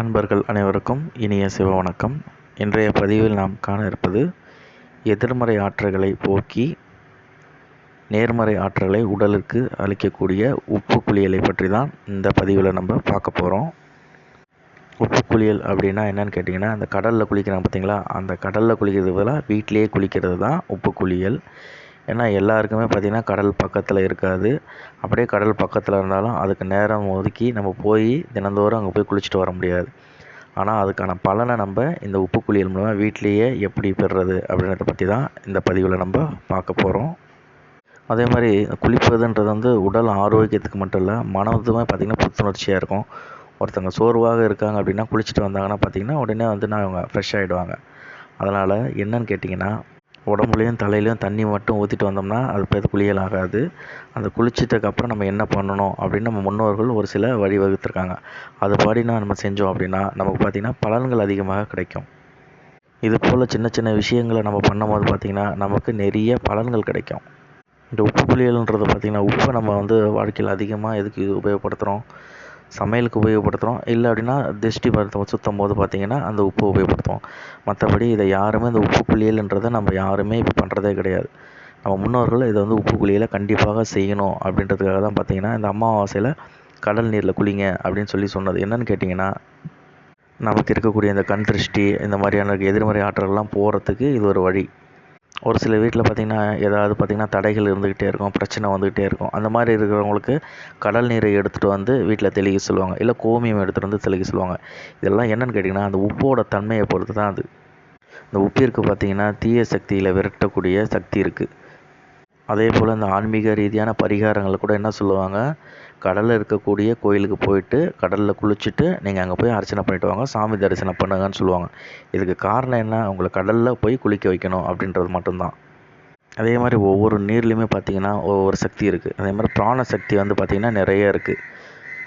அன்பர்கள் அனைவருக்கும் இனிய சிவ வணக்கம். இன்றைய பதிவில் நாம் காண இருப்பது எதிர்மறை ஆற்றல்களை போக்கி நேர்மறை ஆற்றல்களை உடலுக்கு அளிக்கக்கூடிய உப்பு குளியலை பற்றி தான் இந்த பதிவில் நம்ம பார்க்க போகிறோம் உப்பு குளியல் அப்படின்னா என்னன்னு கேட்டிங்கன்னா அந்த கடலில் குளிக்கிறாங்க பார்த்தீங்களா அந்த கடலில் குளிக்கிறது பதிலாக வீட்டிலேயே குளிக்கிறது தான் உப்பு குளியல். ஏன்னா எல்லாருக்குமே பார்த்திங்கன்னா கடல் பக்கத்தில் இருக்காது. அப்படியே கடல் பக்கத்தில் இருந்தாலும் அதுக்கு நேரம் ஒதுக்கி நம்ம போய் தினந்தோறும் அங்கே போய் குளிச்சுட்டு வர முடியாது. ஆனால் அதுக்கான பலனை நம்ம இந்த உப்பு குளியல் மூலமாக வீட்டிலேயே எப்படி பெறுறது அப்படின்றத பற்றி தான் இந்த பதிவில் நம்ம பார்க்க போகிறோம் அதே மாதிரி குளிப்பதுன்றது வந்து உடல் ஆரோக்கியத்துக்கு மட்டும் இல்லை மனதுமே பார்த்திங்கன்னா புத்துணர்ச்சியாக இருக்கும். ஒருத்தங்க சோர்வாக இருக்காங்க அப்படின்னா குளிச்சுட்டு வந்தாங்கன்னா பார்த்திங்கன்னா உடனே வந்து நான் அவங்க ஃப்ரெஷ் ஆகிடுவாங்க அதனால் என்னன்னு கேட்டிங்கன்னா உடம்புலையும் தலையிலையும் தண்ணி மட்டும் ஊற்றிட்டு வந்தோம்னா அது பேர் குளியல் ஆகாது அந்த குளிச்சிட்டதுக்கப்புறம் நம்ம என்ன பண்ணணும் அப்படின்னு நம்ம முன்னோர்கள் ஒரு சில வழி வகுத்துருக்காங்க அது பாடினா நம்ம செஞ்சோம் அப்படின்னா நமக்கு பார்த்திங்கன்னா பலன்கள் அதிகமாக கிடைக்கும். இது போல் சின்ன சின்ன விஷயங்களை நம்ம பண்ணும்போது பார்த்திங்கன்னா நமக்கு நிறைய பலன்கள் கிடைக்கும். இந்த உப்பு குளியல்ன்றது பார்த்திங்கன்னா உப்பை நம்ம வந்து வாழ்க்கையில் அதிகமாக எதுக்கு உபயோகப்படுத்துகிறோம்? சமையலுக்கு உபயோகப்படுத்துகிறோம் இல்லை அப்படின்னா திருஷ்டி மருத்துவம் சுத்தம் போது பார்த்திங்கன்னா அந்த உப்பு உபயோகப்படுத்துவோம். மற்றபடி இதை யாருமே இந்த உப்பு குளியல்ன்றதை நம்ம யாருமே இப்போ பண்ணுறதே கிடையாது. நம்ம முன்னோர்கள் இதை வந்து உப்பு குளியலை கண்டிப்பாக செய்யணும் அப்படின்றதுக்காக தான் பார்த்திங்கன்னா இந்த அமாவாசையில் கடல் நீரில் குளிங்க அப்படின்னு சொல்லி சொன்னது. என்னன்னு கேட்டிங்கன்னா நமக்கு இருக்கக்கூடிய இந்த கண் திருஷ்டி இந்த மாதிரியான எதிர்மறை ஆற்றல்லாம் போகிறதுக்கு இது ஒரு வழி. ஒரு சில வீட்டில் பார்த்திங்கன்னா ஏதாவது பார்த்திங்கன்னா தடைகள் இருந்துக்கிட்டே இருக்கும் பிரச்சனை வந்துக்கிட்டே இருக்கும். அந்த மாதிரி இருக்கிறவங்களுக்கு கடல் நீரை எடுத்துகிட்டு வந்து வீட்டில் தெளிக்க சொல்லுவாங்க. இல்லை கோமியம் எடுத்துகிட்டு வந்து தெளிக்க சொல்லுவாங்க. இதெல்லாம் என்னென்னு கேட்டிங்கன்னா அந்த உப்போட தன்மையை பொறுத்து தான் அது. இந்த உப்பிற்கு பார்த்திங்கன்னா தீய சக்தியில் விரட்டக்கூடிய சக்தி இருக்குது அதே போல் இந்த ஆன்மீக ரீதியான பரிகாரங்களை கூட என்ன சொல்லுவாங்க? கடலில் இருக்கக்கூடிய கோயிலுக்கு போயிட்டு கடலில் குளிச்சுட்டு நீங்கள் அங்கே போய் அர்ச்சனை பண்ணிட்டு வாங்க. சாமி தரிசனம் பண்ணுங்கன்னு சொல்லுவாங்க. இதுக்கு காரணம் என்ன? உங்களை கடலில் போய் குளிக்க வைக்கணும் அப்படின்றது மட்டும்தான். அதே மாதிரி ஒவ்வொரு நீர்லேயுமே பார்த்திங்கன்னா ஒவ்வொரு சக்தி இருக்குது அதே மாதிரி பிராண சக்தி வந்து பார்த்திங்கன்னா நிறைய இருக்குது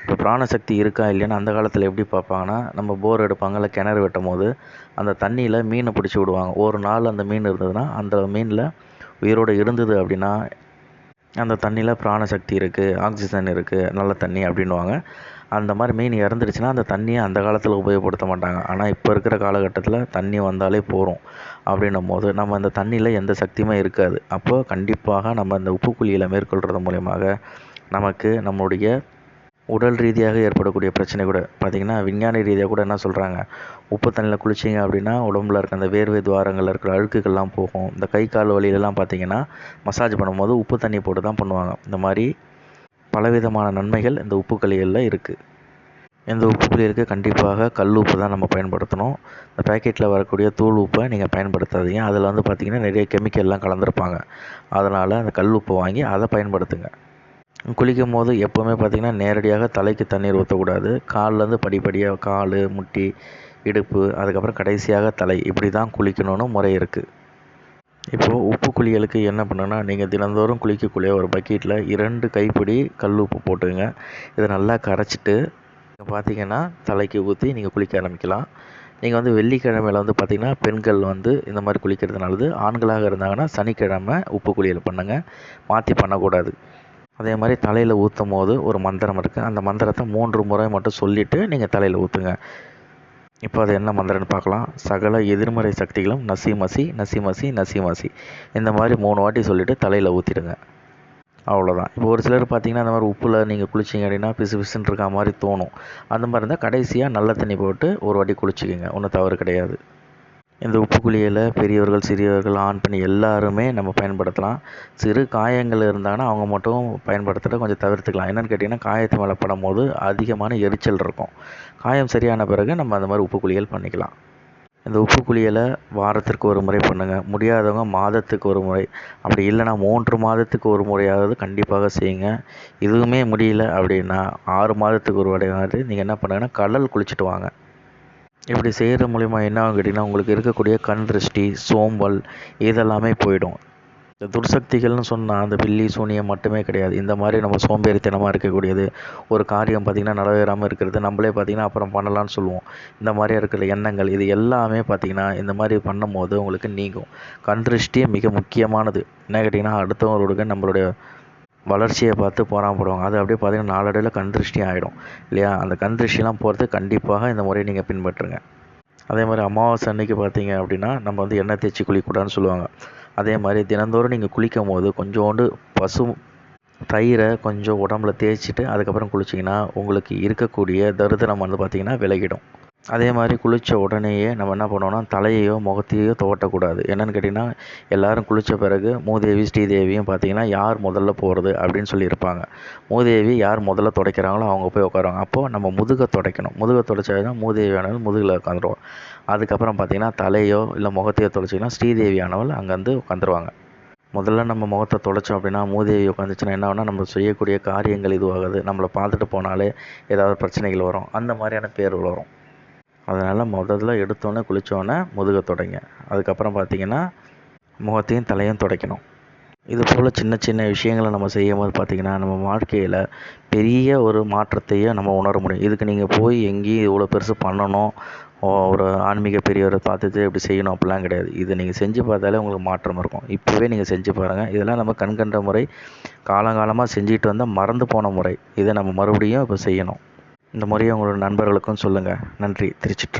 இப்போ பிராணசக்தி இருக்கா இல்லையான்னு அந்த காலத்தில் எப்படி பார்ப்பாங்கன்னா நம்ம போர் எடுப்பாங்க இல்லை கிணறு வெட்டும் போது அந்த தண்ணியில் மீனை பிடிச்சி விடுவாங்க. ஒரு நாள் அந்த மீன் இருந்ததுன்னா அந்த மீனில் உயிரோடு இருந்தது அப்படின்னா அந்த தண்ணியில் பிராணசக்தி இருக்குது ஆக்சிஜன் இருக்குது நல்ல தண்ணி அப்படின்வாங்க அந்த மாதிரி மீன் இறந்துடுச்சுன்னா அந்த தண்ணியை அந்த காலத்தில் உபயோகப்படுத்த மாட்டாங்க. ஆனால் இப்போ இருக்கிற காலகட்டத்தில் தண்ணி வந்தாலே போகிறோம் அப்படின்னும் போது நம்ம அந்த தண்ணியில் எந்த சக்தியுமே இருக்காது. அப்போது கண்டிப்பாக நம்ம அந்த உப்பு குழியில் மேற்கொள்கிறது மூலயமாக நமக்கு நம்முடைய உடல் ரீதியாக ஏற்படக்கூடிய பிரச்சனை கூட. பார்த்திங்கன்னா விஞ்ஞான ரீதியாக கூட என்ன சொல்கிறாங்க உப்பு தண்ணியில் குளிச்சிங்க அப்படின்னா உடம்புல இருக்க அந்த வேர்வை துவாரங்களில் இருக்கிற அழுக்குகள்லாம் போகும். இந்த கை கால் வலியிலலாம் பார்த்திங்கன்னா மசாஜ் பண்ணும்போது உப்பு தண்ணி போட்டு தான் பண்ணுவாங்க. இந்த மாதிரி பலவிதமான நன்மைகள் இந்த உப்பு களிகளில் இருக்குது இந்த உப்பு குளியலுக்கு கண்டிப்பாக கல் உப்பு தான் நம்ம பயன்படுத்தணும். இந்த பேக்கெட்டில் வரக்கூடிய தூள் உப்பை நீங்கள் பயன்படுத்தாதீங்க. அதில் வந்து பார்த்திங்கன்னா நிறைய கெமிக்கல்லாம் கலந்துருப்பாங்க. அதனால் அந்த கல் உப்பை வாங்கி அதை பயன்படுத்துங்க. குளிக்கும் போது எப்போவுமே பார்த்திங்கன்னா நேரடியாக தலைக்கு தண்ணீர் ஊற்றக்கூடாது கால்லேருந்து படிப்படியாக கால் முட்டி இடுப்பு அதுக்கப்புறம் கடைசியாக தலை. இப்படி தான் குளிக்கணும்னு முறை இருக்குது இப்போது உப்பு குளியலுக்கு என்ன பண்ணுன்னா நீங்கள் தினந்தோறும் குளிக்கக்கூடிய ஒரு பக்கெட்டில் இரண்டு கைப்பிடி கல் உப்பு போட்டுங்க இதை நல்லா கரைச்சிட்டு பார்த்தீங்கன்னா தலைக்கு ஊற்றி நீங்கள் குளிக்க ஆரம்பிக்கலாம். நீங்கள் வந்து வெள்ளிக்கிழமையில் வந்து பார்த்திங்கன்னா பெண்கள் வந்து இந்த மாதிரி குளிக்கிறது நல்லது ஆண்களாக இருந்தாங்கன்னா சனிக்கிழமை உப்பு குளியல் பண்ணுங்கள் மாற்றி பண்ணக்கூடாது. அதே மாதிரி தலையில் ஊற்றும் போது ஒரு மந்திரம் இருக்குது அந்த மந்திரத்தை மூன்று முறை மட்டும் சொல்லிவிட்டு நீங்கள் தலையில் ஊற்றுங்க இப்போ அது என்ன மந்திரம்னு பார்க்கலாம். சகல எதிர்மறை சக்திகளும் நசி மசி நசி மசி நசி மசி. இந்த மாதிரி மூணு வாட்டி சொல்லிவிட்டு தலையில் ஊற்றிடுங்க அவ்வளோதான் இப்போ ஒரு சிலர் பார்த்தீங்கன்னா அந்த மாதிரி உப்பில் நீங்கள் குளிச்சிங்க அப்படின்னா பிசு பிசுன்னு இருக்க மாதிரி தோணும். அந்த மாதிரி இருந்தால் கடைசியாக நல்ல தண்ணி போட்டு ஒரு வாட்டி குளிச்சிக்கோங்க. ஒன்றும் தவறு கிடையாது. இந்த உப்பு குளியலை பெரியவர்கள் சிறியவர்கள் ஆண் பெண் எல்லாருமே நம்ம பயன்படுத்தலாம். சிறு காயங்கள் இருந்தாங்கன்னா அவங்க மட்டும் பயன்படுத்துகிறத கொஞ்சம் தவிர்த்துக்கலாம். என்னென்னு கேட்டிங்கன்னா காயத்து மேலே படும் போது அதிகமான எரிச்சல் இருக்கும். காயம் சரியான பிறகு நம்ம அந்த மாதிரி உப்பு குளியல் பண்ணிக்கலாம். இந்த உப்பு குளியலை வாரத்திற்கு ஒரு முறை பண்ணுங்கள் முடியாதவங்க மாதத்துக்கு ஒரு முறை. அப்படி இல்லைனா மூன்று மாதத்துக்கு ஒரு முறையாவது கண்டிப்பாக செய்யுங்க. இதுவுமே முடியல அப்படின்னா ஆறு மாதத்துக்கு ஒரு முறையாவது நீங்கள் என்ன பண்ணுங்கன்னா கடல் குளிச்சுட்டு வாங்க. இப்படி செய்கிற மூலிமா என்ன ஆகும் கேட்டிங்கன்னா உங்களுக்கு இருக்கக்கூடிய கண் திருஷ்டி சோம்பல் இதெல்லாமே போயிடும். இந்த துர்சக்திகள்னு சொன்னால் அந்த பில்லி சூனியம் மட்டுமே கிடையாது. இந்த மாதிரி நம்ம சோம்பேறித்தனமாக இருக்கக்கூடியது ஒரு காரியம் பார்த்திங்கன்னா நிறைவேறாமல் இருக்கிறது நம்மளே பார்த்திங்கன்னா அப்புறம் பண்ணலான்னு சொல்லுவோம். இந்த மாதிரி இருக்கிற எண்ணங்கள் இது எல்லாமே பார்த்திங்கன்னா இந்த மாதிரி பண்ணும்போது உங்களுக்கு நீங்கும். கண் திருஷ்டியே மிக முக்கியமானது. என்ன கேட்டிங்கன்னா அடுத்தவங்களுக்கு நம்மளுடைய வளர்ச்சியை பார்த்து பொறாமப்படுவாங்க அது அப்படியே பார்த்தீங்கன்னா நாளடைவில் கண் திருஷ்டி ஆகிடும் இல்லையா? அந்த கண் திருஷ்டிலாம் போகிறது கண்டிப்பாக இந்த முறையை நீங்கள் பின்பற்றுங்க. அதே மாதிரி அமாவாசை அன்னைக்கு பார்த்தீங்க அப்படின்னா நம்ம வந்து எண்ணெய் தேய்ச்சி குளிக்கூடாதுன்னு சொல்லுவாங்க. அதே மாதிரி தினந்தோறும் நீங்கள் குளிக்கும் போது கொஞ்சோண்டு பசு தயிரை கொஞ்சம் உடம்புல தேய்ச்சிட்டு அதுக்கப்புறம் குளிச்சிங்கன்னா உங்களுக்கு இருக்கக்கூடிய தரித்திரம் வந்து பார்த்திங்கன்னா விலகிடும். அதே மாதிரி குளித்த உடனேயே நம்ம என்ன பண்ணுவோம்னா தலையையோ முகத்தையோ துவட்டக்கூடாது. என்னென்னு கேட்டிங்கன்னா எல்லோரும் குளித்த பிறகு மூதேவி ஸ்ரீதேவியும் பார்த்தீங்கன்னா யார் முதல்ல போகிறது அப்படின்னு சொல்லியிருப்பாங்க மூதேவி யார் முதல்ல துடைக்கிறாங்களோ அவங்க போய் உட்காருவாங்க. அப்போது நம்ம முதுகை துடைக்கணும். முதுகை துடைச்சா மூதேவியானவள் முதுகில் உட்காந்துருவோம் அதுக்கப்புறம் பார்த்திங்கன்னா தலையோ இல்லை முகத்தையோ துடைச்சிங்கன்னா ஸ்ரீதேவியானவள் அங்கே வந்து உட்காந்துருவாங்க. முதல்ல நம்ம முகத்தை தொலைச்சோம் அப்படின்னா மூதேவி உட்காந்துச்சுன்னா என்ன ஆகுனா நம்ம செய்யக்கூடிய காரியங்கள் இதுவாகுது. நம்மளை பார்த்துட்டு போனாலே ஏதாவது பிரச்சனைகள் வரும். அந்த மாதிரியான பேர் வரும். அதனால் முதல்ல எடுத்தோடனே குளித்தோடனே முதுகை துடைங்க. அதுக்கப்புறம் பார்த்திங்கன்னா முகத்தையும் தலையும் துடைக்கணும். இது போல் சின்ன சின்ன விஷயங்களை நம்ம செய்யும் போது பார்த்திங்கன்னா நம்ம வாழ்க்கையில் பெரிய ஒரு மாற்றத்தையே நம்ம உணர முடியும். இதுக்கு நீங்கள் போய் எங்கேயும் இவ்வளோ பெருசு பண்ணணும். ஒரு ஆன்மீக பெரியவரை பார்த்துட்டு இப்படி செய்யணும் அப்படிலாம் கிடையாது. இது நீங்கள் செஞ்சு பார்த்தாலே உங்களுக்கு மாற்றம் இருக்கும். இப்போவே நீங்கள் செஞ்சு பாருங்கள் இதெல்லாம் நம்ம கண்கண்ட முறை காலங்காலமாக செஞ்சுட்டு வந்தால் மறந்து போன முறை. இதை நம்ம மறுபடியும் இப்போ செய்யணும். இந்த முறையை உங்களோட நண்பர்களுக்கும் சொல்லுங்கள் நன்றி. திருச்சிற்றம்